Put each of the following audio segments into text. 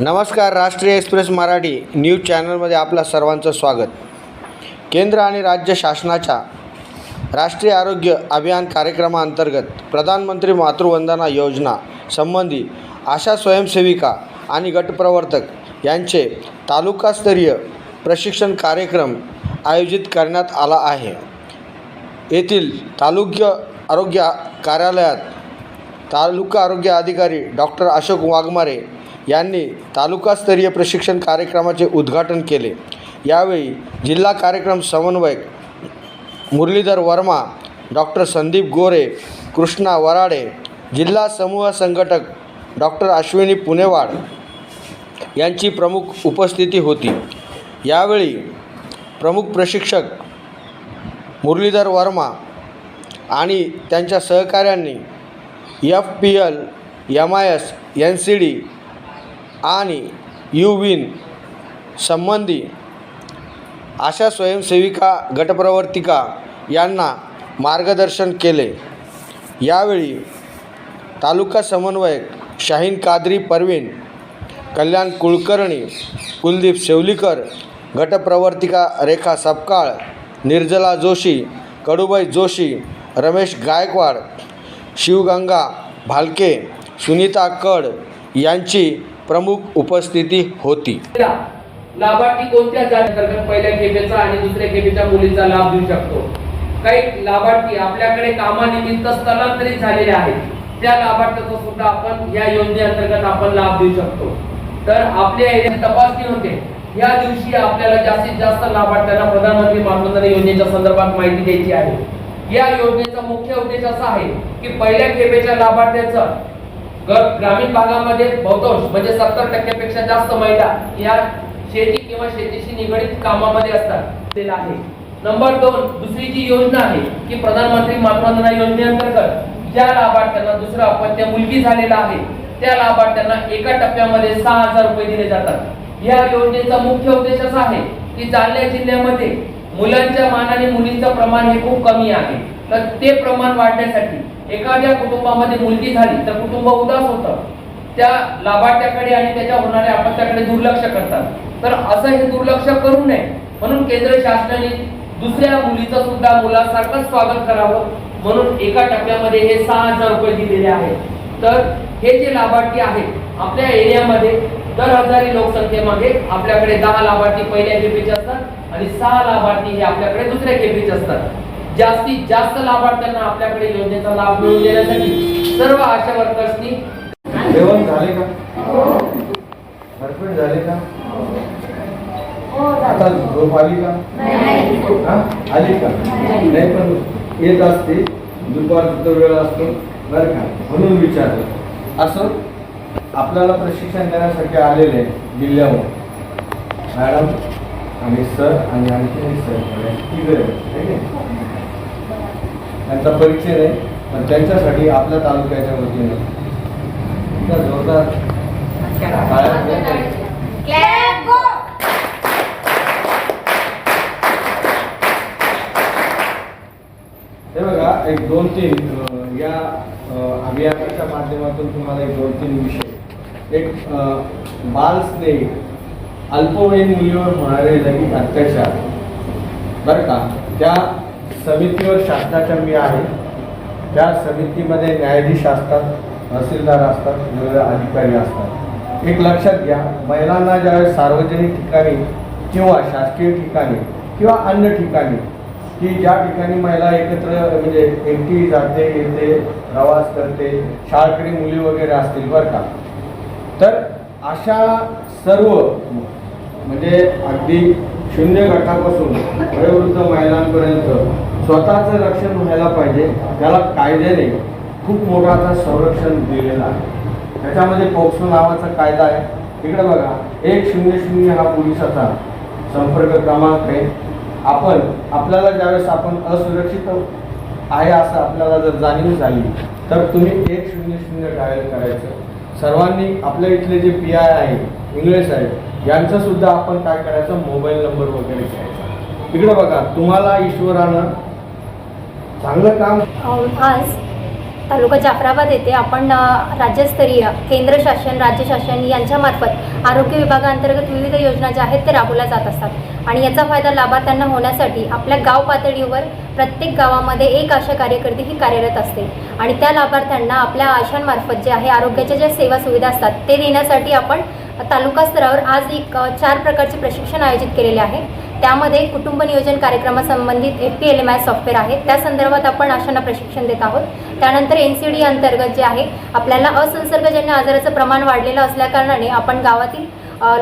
नमस्कार राष्ट्रीय express Marathi news चॅनलमध्ये आपलं सर्वांचं स्वागत. केंद्र आणि राज्य शासनाच्या राष्ट्रीय आरोग्य अभियान कार्यक्रमाअंतर्गत प्रधानमंत्री मातृवंदना योजना संबंधी आशा स्वयंसेविका आणि गटप्रवर्तक यांचे तालुकास्तरीय प्रशिक्षण कार्यक्रम आयोजित करण्यात आला आहे. येथील तालुक्य आरोग्य कार्यालयात तालुका आरोग्य अधिकारी डॉक्टर अशोक वाघमारे यांनी तालुकास्तरीय प्रशिक्षण कार्यक्रमाचे उद्घाटन केले. यावेळी जिल्हा कार्यक्रम समन्वयक मुरलीधर वर्मा डॉक्टर संदीप गोरे कृष्णा वराडे जिल्हा समूह संघटक डॉक्टर अश्विनी पुणेवाड यांची प्रमुख उपस्थिती होती. यावेळी प्रमुख प्रशिक्षक मुरलीधर वर्मा आणि त्यांच्या सहकाऱ्यांनी F P L M I S N C D आणि युविन संबंधी आशा स्वयंसेविका गटप्रवर्तिका यांना मार्गदर्शन केले. यावेळी तालुका समन्वयक शाहीन कादरी परवीन कल्याण कुलकर्णी कुलदीप शेवलीकर गटप्रवर्तिका रेखा सपकाळ निर्जला जोशी कडुबाई जोशी रमेश गायकवाड शिवगंगा भालके सुनीता कड यांची प्रमुख उपस्थिती होती. लाभार्थी कोणत्या जातीअंतर्गत पहिल्या खेपेचा आणि दुसऱ्या खेपेच्या मुलीचा लाभ देऊ शकतो? काही लाभार्थी आपल्याकडे कामानिमित्त स्थलांतरित झालेले आहेत. त्या लाभार्थ्याचा सुद्धा आपण या योजनेअंतर्गत आपण लाभ देऊ शकतो. तर आपल्या एरियात तपासणी होते. या दिवशी आपल्याला जास्तीत जास्त लाभार्थ्यांना प्रधानमंत्री मातृवंदना योजनेच्या संदर्भात माहिती द्यायची आहे. या योजनेचा मुख्य उद्देश असा आहे की पहिल्या खेपेच्या लाभार्थ्याचं ग्रामीण भागामध्ये बहुतांश म्हणजे सत्तर टक्क्यापेक्षा जास्त महिला या शेती किंवा शेतीशी निगडीत कामामध्ये असतात. आहे. नंबर दोन दुसरी जी योजना आहे की प्रधानमंत्री मातृवंदना योजनेअंतर्गत ज्या लाभार्थ्यांना दुसरा अपत्य मुलगी झालेला आहे त्या लाभार्थ्यांना एका टप्प्यामध्ये सहा हजार रुपये दिले जातात. या योजनेचा मुख्य उद्देश असा आहे की जालना जिल्ह्यामध्ये मुलांच्या मानाने मुलींचं प्रमाण हे खूप कमी आहे. तर ते प्रमाण वाढण्यासाठी एखाद्या कुटुंबामध्ये मुलगी झाली तर कुटुंब उदास होतं. त्या लाभार्थ्याकडे आणि त्याच्या होणाऱ्या अपत्याकडे दुर्लक्ष करतात. तर असं हे दुर्लक्ष करू नये. म्हणून केंद्र शासनाने दुसऱ्या मुलीचं सुद्धा मुलासारखंच स्वागत करावं. म्हणून एका टप्प्यामध्ये हे सहा हजार रुपये दिलेले आहेत. तर हे जे लाभार्थी आहेत आपल्या एरियामध्ये दर हजारी लोकसंख्येमागे आपल्याकडे दहा लाभार्थी पहिल्या खेपेचे असतात. आणि सहा लाभार्थी हे आपल्याकडे दुसऱ्या खेपेचे असतात. जास्तीत जास्त लाभार्थ्यांना आपल्याकडे योजनेचा लाभ मिळवून देण्यासाठी सर्व आशा वर्कर्सनी जेवण झाले का? भरपूर झाले का? आता झोप आली का? आली का? नाही पण येत असते. दुपार वेळ असतो. बरं का? म्हणून विचारलं. असं आपल्याला प्रशिक्षण देण्यासाठी आलेले आहे मॅडम आणि सर आणि आणखी एक सर तिघे त्यांचा परिचय नाही पण त्यांच्यासाठी आपल्या तालुक्याच्या वतीने इतका जोरदार! हे बघा एक दोन तीन या अभियानाच्या माध्यमातून तुम्हाला एक दोन तीन विषय. एक बाल स्नेह अल्पवयीन मुलीवर होणारे लैंगिक अत्याचार. बरं का? त्या समितीवर शासनाच्या मी आहे. त्या समितीमध्ये न्यायाधीश असतात तहसीलदार असतात वेगवेगळे अधिकारी असतात. एक लक्षात घ्या महिलांना ज्यावेळेस सार्वजनिक ठिकाणी किंवा शासकीय ठिकाणी किंवा अन्य ठिकाणी की ज्या ठिकाणी महिला एकत्र म्हणजे एकटी जाते येते प्रवास करते शाळकरी मुली वगैरे असतील बरं का? तर अशा सर्व म्हणजे अगदी शून्य गटापासून वयोवृद्ध महिलांपर्यंत स्वतःचं रक्षण व्हायला पाहिजे त्याला कायद्याने खूप मोठा संरक्षण दिलेलं आहे. त्याच्यामध्ये पोक्सो नावाचा कायदा आहे. तिकडे बघा एक शून्य शून्य हा पोलिसाचा संपर्क क्रमांक आहे. आपण आपल्याला ज्यावेळेस आपण असुरक्षित आहे असं आपल्याला जर जाणीव झाली तर तुम्ही एक शून्य शून्य डायल करायचं. सर्वांनी आपल्या इथले जे पी आय आहे इंगळे साहेब यांचं सुद्धा आपण काय करायचं? मोबाईल नंबर वगैरे घ्यायचा. तिकडे बघा तुम्हाला ईश्वरानं चांगलं काम आज तालुका जाफराबाद येथे आपण राज्यस्तरीय केंद्र शासन राज्य शासन यांच्यामार्फत आरोग्य विभागाअंतर्गत विविध योजना ज्या आहेत ते राबवल्या जात असतात. आणि याचा फायदा लाभार्थ्यांना होण्यासाठी आपल्या गाव पातळीवर प्रत्येक गावामध्ये एक आशा कार्यकर्ती ही कार्यरत असते. आणि त्या लाभार्थ्यांना आपल्या आशांमार्फत जे आहे आरोग्याच्या ज्या सेवा सुविधा असतात ते देण्यासाठी आपण तालुका स्तरावर आज एक चार प्रकारचे प्रशिक्षण आयोजित केलेले आहे. त्यामध्ये कुटुंब नियोजन कार्यक्रमासंबंधित F P L M I software आहे. त्या संदर्भात आपण आशांना प्रशिक्षण देत आहोत. त्यानंतर एन सी डी अंतर्गत जे आहे आपल्याला असंसर्गजन्य आजाराचं प्रमाण वाढलेलं असल्याकारणाने आपण गावातील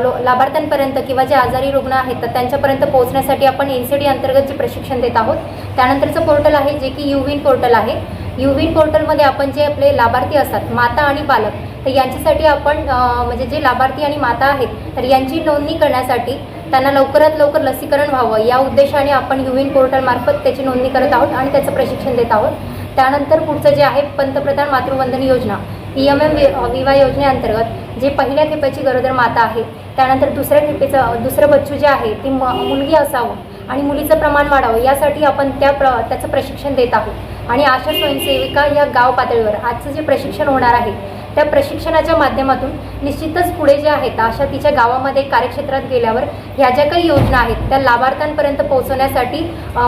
लो लाभार्थ्यांपर्यंत किंवा जे आजारी रुग्ण आहेत तर त्यांच्यापर्यंत पोहोचण्यासाठी आपण एन सी डी अंतर्गत जे प्रशिक्षण देत आहोत. त्यानंतरचं पोर्टल आहे जे की युविन पोर्टल आहे. युविन पोर्टलमध्ये आपण जे आपले लाभार्थी असतात माता आणि बालक तर यांच्यासाठी आपण म्हणजे जे लाभार्थी आणि माता आहेत तर यांची नोंदणी करण्यासाठी त्यांना लवकरात लवकर लसीकरण व्हावं. या उद्देशाने आपण युविन पोर्टलमार्फत त्याची नोंदणी करत आहोत आणि त्याचं प्रशिक्षण देत आहोत. त्यानंतर पुढचं जे आहे पंतप्रधान मातृवंदन योजना पी एम एम विवाह योजनेअंतर्गत जे पहिल्या खेपेची गरोदर माता आहे त्यानंतर दुसऱ्या खेपेचं दुसरं बच्चू जे आहे ती म मुलगी असावं आणि मुलीचं प्रमाण वाढावं यासाठी आपण त्या प्र त्याचं प्रशिक्षण देत आहोत. आणि आशा स्वयंसेविका या गाव पातळीवर आजचं जे प्रशिक्षण होणार आहे त्या प्रशिक्षणाच्या माध्यमातून निश्चितच पुढे जे आहेत अशा तिच्या गावामध्ये कार्यक्षेत्रात गेल्यावर ह्या ज्या काही योजना आहेत त्या लाभार्थ्यांपर्यंत पोहोचवण्यासाठी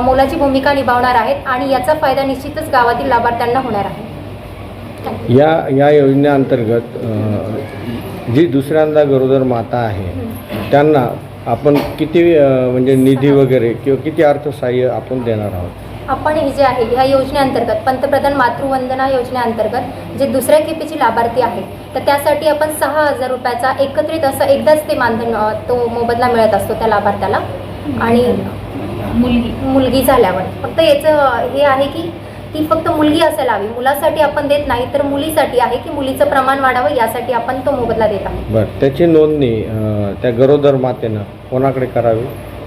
मोलाची भूमिका निभावणार आहेत आणि याचा फायदा निश्चितच गावातील लाभार्थ्यांना होणार आहे. या या योजनेअंतर्गत जी दुसऱ्यांदा गरोदर माता आहे त्यांना आपण किती अ, म्हणजे निधी वगैरे किंवा किती अर्थसहाय्य आपण देणार आहोत? आपण हे जे आहे ह्या योजनेअंतर्गत पंतप्रधान मातृवंदना योजनेअंतर्गत जे दुसऱ्या खेपेची लाभार्थी आहेत तर त्यासाठी आपण सहा हजार रुपयाचा एकत्रित असं एकदाच ते मानधन अ, तो मोबदला मिळत असतो त्या लाभार्थ्याला. आणि मुलगी. मुलगी झाल्यावर. फक्त याचं हे आहे की ती फक्त मुलगी असायला हवी. मुलासाठी आपण देत नाही तर मुलीसाठी आहे की मुलीचं प्रमाण वाढावं यासाठी आपण तो मोबदला देत आहोत. बरं त्याची नोंदणी अ, त्या गरोदर मातेनं कोणाकडे करावी?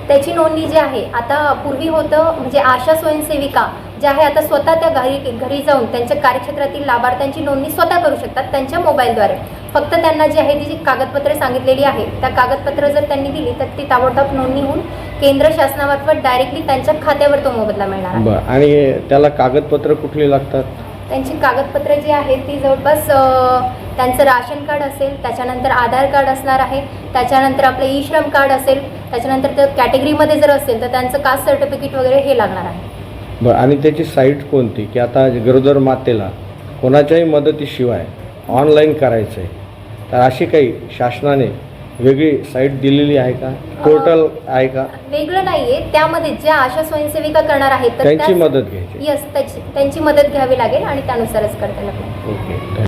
त्याची नोंदणी जी आहे आता पूर्वी होतं म्हणजे आशा स्वयंसेविका ज्या आहे आता स्वतः त्या घरी घरी जाऊन त्यांच्या कार्यक्षेत्रातील लाभार्थ्यांची नोंदणी स्वतः करू शकतात त्यांच्या मोबाईलद्वारे. फक्त त्यांना जी आहे ती जी कागदपत्रे सांगितलेली आहे त्या कागदपत्र जर त्यांनी दिली तर ती ताबडतोब नोंदणी होऊन केंद्र शासनामार्फत डायरेक्टली त्यांच्या खात्यावर तो मोबदला मिळणार आहे. बरं. आणि त्याला कागदपत्र कुठली लागतात? त्यांची कागदपत्र जी आहेत ती जवळपास अ, त्यांचं राशन कार्ड असेल त्याच्यानंतर आधार कार्ड असणार आहे त्याच्यानंतर आपलं ई श्रम कार्ड असेल त्याच्यानंतर त्या कॅटेगरीमध्ये जर असेल तर त्यांचं कास्ट सर्टिफिकेट वगैरे हे लागणार आहे. बरं. आणि त्याची साईट कोणती? की आता गरोदर मातेला कोणाच्याही मदतीशिवाय ऑनलाईन करायचं आहे तर अशी काही शासनाने वेगळी साईट दिलेली आहे का? पोर्टल आहे का? वेगळं नाहीये. त्यामध्ये ज्या आशा स्वयंसेविका करणार आहेत तर त्यांची त्या- मदत घ्यायची. यस त्याची त्यांची मदत घ्यावी लागेल आणि त्यानुसारच करता लागेल ओके